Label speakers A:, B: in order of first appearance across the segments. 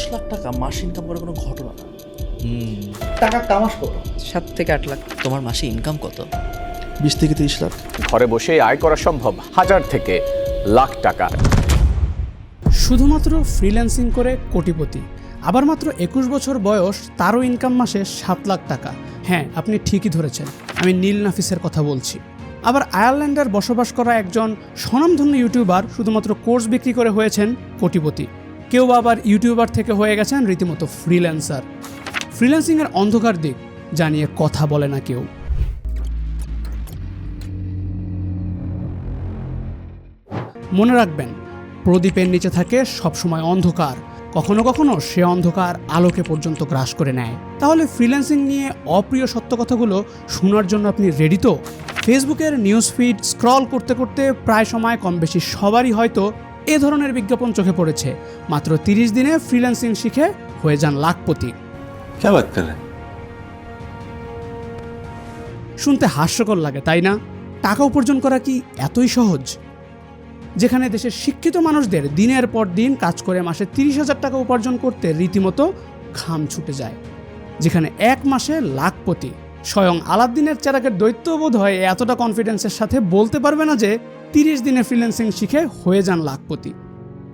A: দশ লাখ টাকা মাস ইনকাম করে কোনো ঘটনা? না
B: হুম।
C: টাকা কামাস কত?
B: সাত থেকে আট লাখ। তোমার মাসে ইনকাম কত?
A: বিশ থেকে তিরিশ লাখ।
D: ঘরে বসেই আয় করা সম্ভব। হাজার থেকে লাখ টাকা।
E: শুধুমাত্র ফ্রিল্যান্সিং করে কোটিপতি। আবার মাত্র একুশ বছর বয়স তারও ইনকাম মাসে সাত লাখ টাকা। হ্যাঁ আপনি ঠিকই ধরেছেন। আমি নীল নাফিসের কথা বলছি। আবার আয়ারল্যান্ডের বসবাস করা একজন স্বনামধন্য ইউটিউবার শুধুমাত্র কোর্স বিক্রি করে হয়েছেন কোটিপতি। কেউ আবার ইউটিউবার থেকে হয়ে গেছেন রীতিমতো ফ্রিল্যান্সার ফ্রিল্যান্সিংয়ের অন্ধকার দিক জানিয়ে কথা বলে না কেউ। মনে রাখবেন, প্রদীপের নিচে থাকে সবসময় অন্ধকার। কখনো কখনো সে অন্ধকার আলোকে পর্যন্ত গ্রাস করে নেয়। তাহলে ফ্রিল্যান্সিং নিয়ে অপ্রিয় সত্য কথাগুলো শোনার জন্য আপনি রেডি তো? ফেসবুকের নিউজ ফিড স্ক্রল করতে করতে প্রায় সময় কম বেশি সবারই হয়তো এ ধরনের বিজ্ঞাপন চোখে পড়েছে। মাত্র তিরিশ দিনে ফ্রিল্যান্সিং শিখে হয়ে যান লাখপতি। শুনতে হাস্যকর লাগে তাই না? টাকা উপার্জন করা কি এতই সহজ? যেখানে দেশের শিক্ষিত মানুষদের দিনের পর দিন কাজ করে মাসে তিরিশ হাজার টাকা উপার্জন করতে রীতিমতো ঘাম ছুটে যায়। যেখানে এক মাসে লাখপতি। স্বয়ং আলাদ্দিনের চেরাকের দৈত্য বোধ হয় এতটা কনফিডেন্সের সাথে বলতে পারবে না যে তিরিশ দিনে ফ্রিল্যান্সিং শিখে হয়ে যান লাখপতি।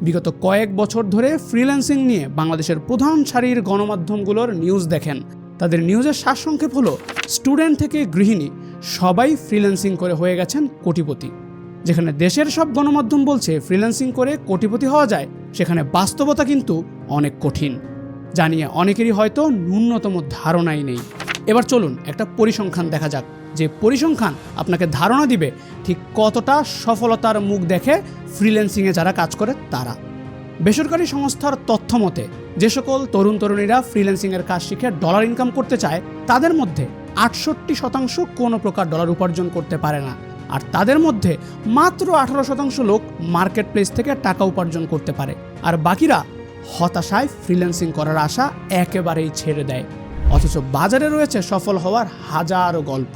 E: বিগত কয়েক বছর ধরে ফ্রিল্যান্সিং নিয়ে বাংলাদেশের প্রধান সারির গণমাধ্যমগুলোর নিউজ দেখেন। তাদের নিউজের সারসংক্ষেপ হলো স্টুডেন্ট থেকে গৃহিণী সবাই ফ্রিল্যান্সিং করে হয়ে গেছেন কোটিপতি। যেখানে দেশের সব গণমাধ্যম বলছে ফ্রিল্যান্সিং করে কোটিপতি হওয়া যায়, সেখানে বাস্তবতা কিন্তু অনেক কঠিন। জানিয়ে অনেকেরই হয়তো ন্যূনতম ধারণাই নেই। এবার চলুন একটা পরিসংখ্যান দেখা যাক, যে পরিসংখ্যান আপনাকে ধারণা দিবে ঠিক কতটা সফলতার মুখ দেখে ফ্রিল্যান্সিংয়ে যারা কাজ করে তারা। বেসরকারি সংস্থার তথ্য মতে, যে সকল তরুণ তরুণীরা ফ্রিল্যান্সিংয়ের কাজ শিখে ডলার ইনকাম করতে চায়, তাদের মধ্যে আটষট্টি শতাংশ কোনো প্রকার ডলার উপার্জন করতে পারে না। আর তাদের মধ্যে মাত্র আঠারো শতাংশ লোক মার্কেট প্লেস থেকে টাকা উপার্জন করতে পারে। আর বাকিরা হতাশায় ফ্রিল্যান্সিং করার আশা একেবারেই ছেড়ে দেয়। অথচ বাজারে রয়েছে সফল হওয়ার হাজারো গল্প।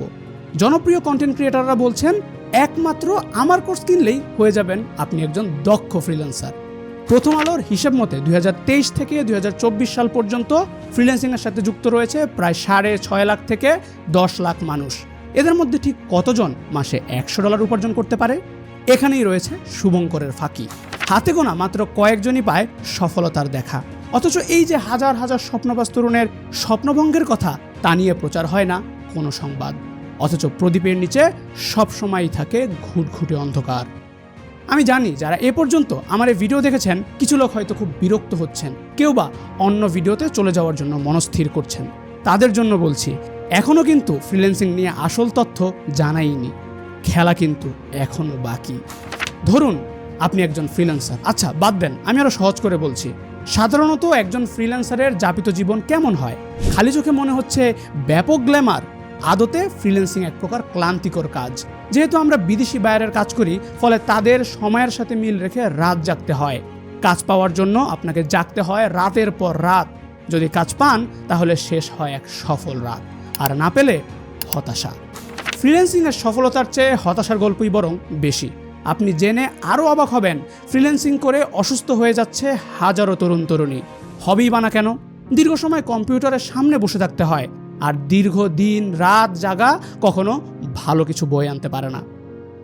E: জনপ্রিয় কন্টেন্ট ক্রিয়েটাররা বলছেন, একমাত্র আমার কোর্স কিনলেই হয়ে যাবেন আপনি একজন দক্ষ ফ্রিল্যান্সার প্রথম আলোর হিসেব মতে দুই থেকে দু হাজার চব্বিশ সাল পর্যন্ত ফ্রিল্যান্সিংয়ের সাথে যুক্ত রয়েছে প্রায় সাড়ে ছয় লাখ থেকে দশ লাখ মানুষ। এদের মধ্যে ঠিক কতজন মাসে একশো ডলার উপার্জন করতে পারে? এখানেই রয়েছে শুভঙ্করের ফাঁকি। হাতে গোনা মাত্র কয়েকজনই পায় সফলতার দেখা। অথচ এই যে হাজার হাজার স্বপ্নবাস তরুণের স্বপ্নভঙ্গের কথা, তা নিয়ে প্রচার হয় না কোনো সংবাদ। অথচ প্রদীপের নিচে সবসময়ই থাকে ঘুটঘুটে অন্ধকার। আমি জানি যারা এ পর্যন্ত আমার এই ভিডিও দেখেছেন, কিছু লোক হয়তো খুব বিরক্ত হচ্ছেন, কেউ বা অন্য ভিডিওতে চলে যাওয়ার জন্য মনস্থির করছেন। তাদের জন্য বলছি এখনও কিন্তু ফ্রিল্যান্সিং নিয়ে আসল তথ্য জানাইনি। খেলা কিন্তু এখনও বাকি। ধরুন, আপনি একজন ফ্রিল্যান্সার। আচ্ছা বাদ দেন, আমি আরও সহজ করে বলছি। সাধারণত একজন ফ্রিল্যান্সারের যাপিত জীবন কেমন হয়? খালি চোখে মনে হচ্ছে ব্যাপক গ্ল্যামার আদতে ফ্রিল্যান্সিং এক প্রকার ক্লান্তিকর কাজ। যেহেতু আমরা বিদেশি বায়ারের কাজ করি, ফলে তাদের সময়ের সাথে মিল রেখে রাত জাগতে হয়। কাজ পাওয়ার জন্য আপনাকে জাগতে হয় রাতের পর রাত। যদি কাজ পান, তাহলে শেষ হয় এক সফল রাত। আর না পেলে হতাশা। ফ্রিল্যান্সিংয়ের সফলতার চেয়ে হতাশার গল্পই বরং বেশি। আপনি জেনে আরও অবাক হবেন ফ্রিল্যান্সিং করে অসুস্থ হয়ে যাচ্ছে হাজারো তরুণ তরুণী। হবেই বানা কেন? দীর্ঘ সময় কম্পিউটারের সামনে বসে থাকতে হয়, আর দীর্ঘ দিন রাত জাগা কখনো ভালো কিছু বই আনতে পারে না।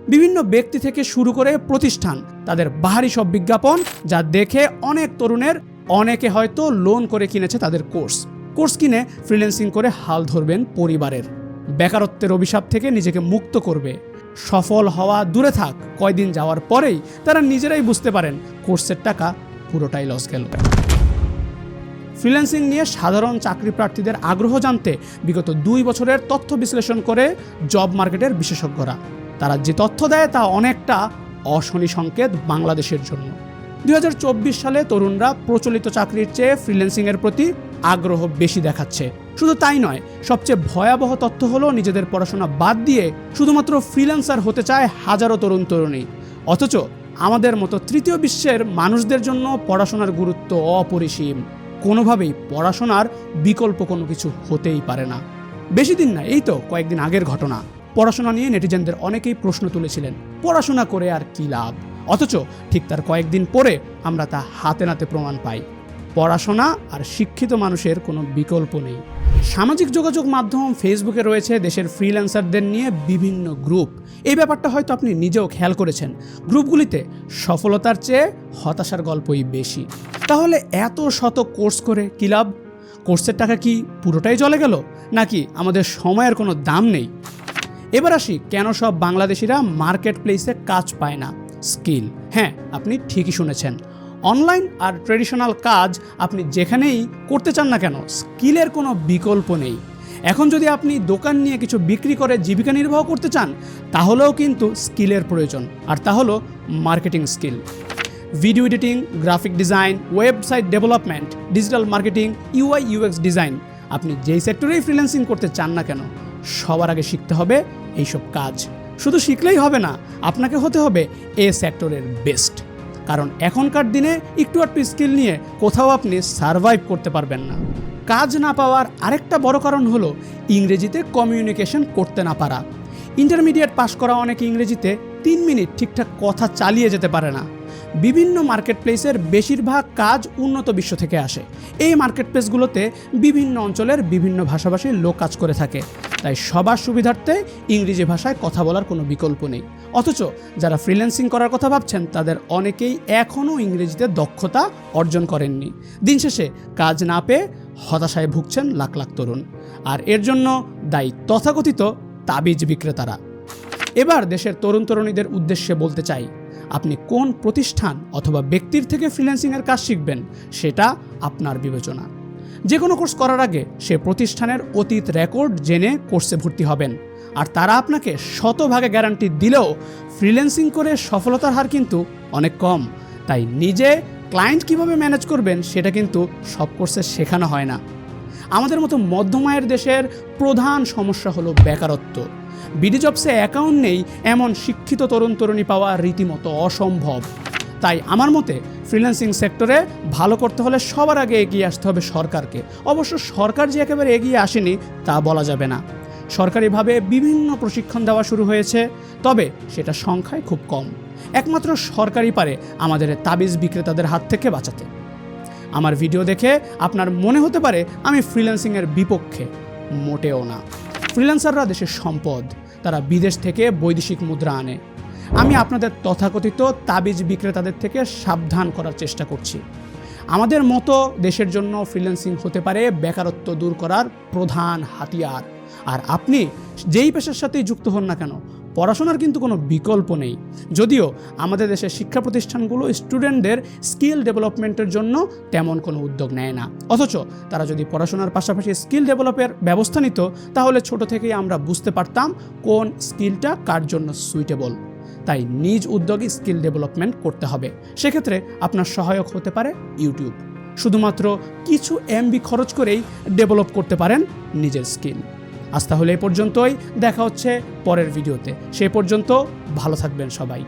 E: বিভিন্ন ব্যক্তি থেকে শুরু করে প্রতিষ্ঠান, তাদের বাহারি সব বিজ্ঞাপন যা দেখে অনেক তরুণের অনেকে হয়তো লোন করে কিনেছে তাদের কোর্স কোর্স কিনে ফ্রিল্যান্সিং করে হাল ধরবেন পরিবারের। বেকারত্বের অভিশাপ থেকে নিজেকে মুক্ত করবে। সফল হওয়া দূরে থাক। কয়দিন যাওয়ার পরেই তারা নিজেরাই বুঝতে পারেন কোর্সের টাকা পুরোটাই লস গেল। ফ্রিল্যান্সিং নিয়ে সাধারণ চাকরি প্রার্থীদের আগ্রহ জানতে বিগত দুই বছরের তথ্য বিশ্লেষণ করে জব মার্কেটের বিশেষজ্ঞরা। তারা যে তথ্য দেয় তা অনেকটা অশনি সংকেত বাংলাদেশের জন্য। দুই হাজার চব্বিশ সালে তরুণরা প্রচলিত চাকরির চেয়ে ফ্রিল্যান্সিংয়ের প্রতি আগ্রহ বেশি দেখাচ্ছে। শুধু তাই নয়, সবচেয়ে ভয়াবহ তথ্য হলো নিজেদের পড়াশোনা বাদ দিয়ে শুধুমাত্র ফ্রিল্যান্সার হতে চায় হাজারো তরুণ তরুণী। অথচ আমাদের মতো তৃতীয় বিশ্বের মানুষদের জন্য পড়াশোনার গুরুত্ব অপরিসীম। কোনোভাবেই পড়াশোনার বিকল্প কোনো কিছু হতেই পারে না। বেশি দিন না, এই তো কয়েকদিন আগের ঘটনা। পড়াশোনা নিয়ে নেটিজেনদের অনেকেই প্রশ্ন তুলেছিলেন, পড়াশোনা করে আর কি লাভ? অথচ ঠিক তার কয়েকদিন পরে আমরা তা হাতে নাতে প্রমাণ পাই। পড়াশোনা আর শিক্ষিত মানুষের কোনো বিকল্প নেই। সামাজিক যোগাযোগ মাধ্যম ফেসবুকে রয়েছে দেশের ফ্রিল্যান্সারদের নিয়ে বিভিন্ন গ্রুপ এই ব্যাপারটা হয়তো আপনি নিজেও খেয়াল করেছেন। গ্রুপগুলিতে সফলতার চেয়ে হতাশার গল্পই বেশি। তাহলে এত শত কোর্স করে কী লাভ? কোর্সের টাকা কি পুরোটাই চলে গেল? নাকি আমাদের সময়ের কোনো দাম নেই? এবার আসি, কেন সব বাংলাদেশিরা মার্কেট প্লেসে কাজ পায় না? স্কিল। হ্যাঁ আপনি ঠিকই শুনেছেন। অনলাইন আর ট্রেডিশনাল কাজ আপনি যেখানেই করতে চান না কেন, স্কিলের কোনো বিকল্প নেই। এখন যদি আপনি দোকান নিয়ে কিছু বিক্রি করে জীবিকা নির্বাহ করতে চান, তাহলেও কিন্তু স্কিলের প্রয়োজন। আর তা হলো marketing skill. Video editing, graphic design, website development, digital marketing, UI, UX design. আপনি যেই সেক্টরেই ফ্রিল্যান্সিং করতে চান না কেন, সবার আগে শিখতে হবে এইসব কাজ। শুধু শিখলেই হবে না, আপনাকে হতে হবে এ সেক্টরের বেস্ট। কারণ এখনকার দিনে একটু একটু স্কিল নিয়ে কোথাও আপনি সারভাইভ করতে পারবেন না। কাজ না পাওয়ার আরেকটা বড় কারণ হলো ইংরেজিতে কমিউনিকেশন করতে না পারা। ইন্টারমিডিয়েট পাশ করা অনেক ইংরেজিতে তিন মিনিট ঠিকঠাক কথা চালিয়ে যেতে পারে না। বিভিন্ন মার্কেট প্লেসের বেশিরভাগ কাজ উন্নত বিশ্ব থেকে আসে। এই মার্কেট প্লেসগুলোতে বিভিন্ন অঞ্চলের বিভিন্ন ভাষাভাষীর লোক কাজ করে থাকে। তাই সবার সুবিধার্থে ইংরেজি ভাষায় কথা বলার কোনো বিকল্প নেই। অথচ যারা ফ্রিল্যান্সিং করার কথা ভাবছেন, তাদের অনেকেই এখনও ইংরেজিতে দক্ষতা অর্জন করেননি। দিন শেষে কাজ না পেয়ে হতাশায় ভুগছেন লাখ লাখ তরুণ। আর এর জন্য দায়ী তথাকথিত তাবিজ বিক্রেতারা। এবার দেশের তরুণ তরুণীদের উদ্দেশ্যে বলতে চাই আপনি কোন প্রতিষ্ঠান অথবা ব্যক্তির থেকে ফ্রিল্যান্সিংয়ের কাজ শিখবেন সেটা আপনার বিবেচনা। যে কোনো কোর্স করার আগে সে প্রতিষ্ঠানের অতীত রেকর্ড জেনে কোর্সে ভর্তি হবেন। আর তারা আপনাকে শতভাগে গ্যারান্টি দিলেও ফ্রিল্যান্সিং করে সফলতার হার কিন্তু অনেক কম। তাই নিজে ক্লায়েন্ট কীভাবে ম্যানেজ করবেন সেটা কিন্তু সব কোর্সে শেখানো হয় না। আমাদের মতো মধ্যমায়ের দেশের প্রধান সমস্যা হলো বেকারত্ব। বিডি জবসে অ্যাকাউন্ট নেই এমন শিক্ষিত তরুণ তরুণী পাওয়া রীতিমতো অসম্ভব। তাই আমার মতে ফ্রিল্যান্সিং সেক্টরে ভালো করতে হলে সবার আগে এগিয়ে আসতে হবে সরকারকে। অবশ্য সরকার যে একেবারে এগিয়ে আসেনি তা বলা যাবে না। সরকারিভাবে বিভিন্ন প্রশিক্ষণ দেওয়া শুরু হয়েছে, তবে সেটা সংখ্যায় খুব কম। একমাত্র সরকারই পারে আমাদের তাবিজ বিক্রেতাদের হাত থেকে বাঁচাতে। আমার ভিডিও দেখে আপনার মনে হতে পারে আমি ফ্রিল্যান্সিংয়ের বিপক্ষে, মোটেও না। ফ্রিল্যান্সাররা দেশের সম্পদ, তারা বিদেশ থেকে বৈদেশিক মুদ্রা আনে। আমি আপনাদের তথাকথিত তাবিজ বিক্রেতাদের থেকে সাবধান করার চেষ্টা করছি। আমাদের মতো দেশের জন্য ফ্রিল্যান্সিং হতে পারে বেকারত্ব দূর করার প্রধান হাতিয়ার। আর আপনি যেই পেশার সাথেই যুক্ত হন না কেন পড়াশোনার কিন্তু কোনো বিকল্প নেই। যদিও আমাদের দেশের শিক্ষা প্রতিষ্ঠানগুলো স্টুডেন্টদের স্কিল ডেভেলপমেন্টের জন্য তেমন কোনো উদ্যোগ নেয় না। অথচ তারা যদি পড়াশোনার পাশাপাশি স্কিল ডেভেলপের ব্যবস্থা নিত, তাহলে ছোট থেকেই আমরা বুঝতে পারতাম কোন স্কিলটা কার জন্য সুইটেবল তাই নিজ উদ্যোগে স্কিল ডেভেলপমেন্ট করতে হবে। সেক্ষেত্রে আপনার সহায়ক হতে পারে ইউটিউব। শুধুমাত্র কিছু এমবি খরচ করেই ডেভেলপ করতে পারেন নিজের স্কিল। আজ তাহলে এ পর্যন্তই। দেখা হচ্ছে পরের ভিডিওতে। সে পর্যন্ত ভালো থাকবেন সবাই।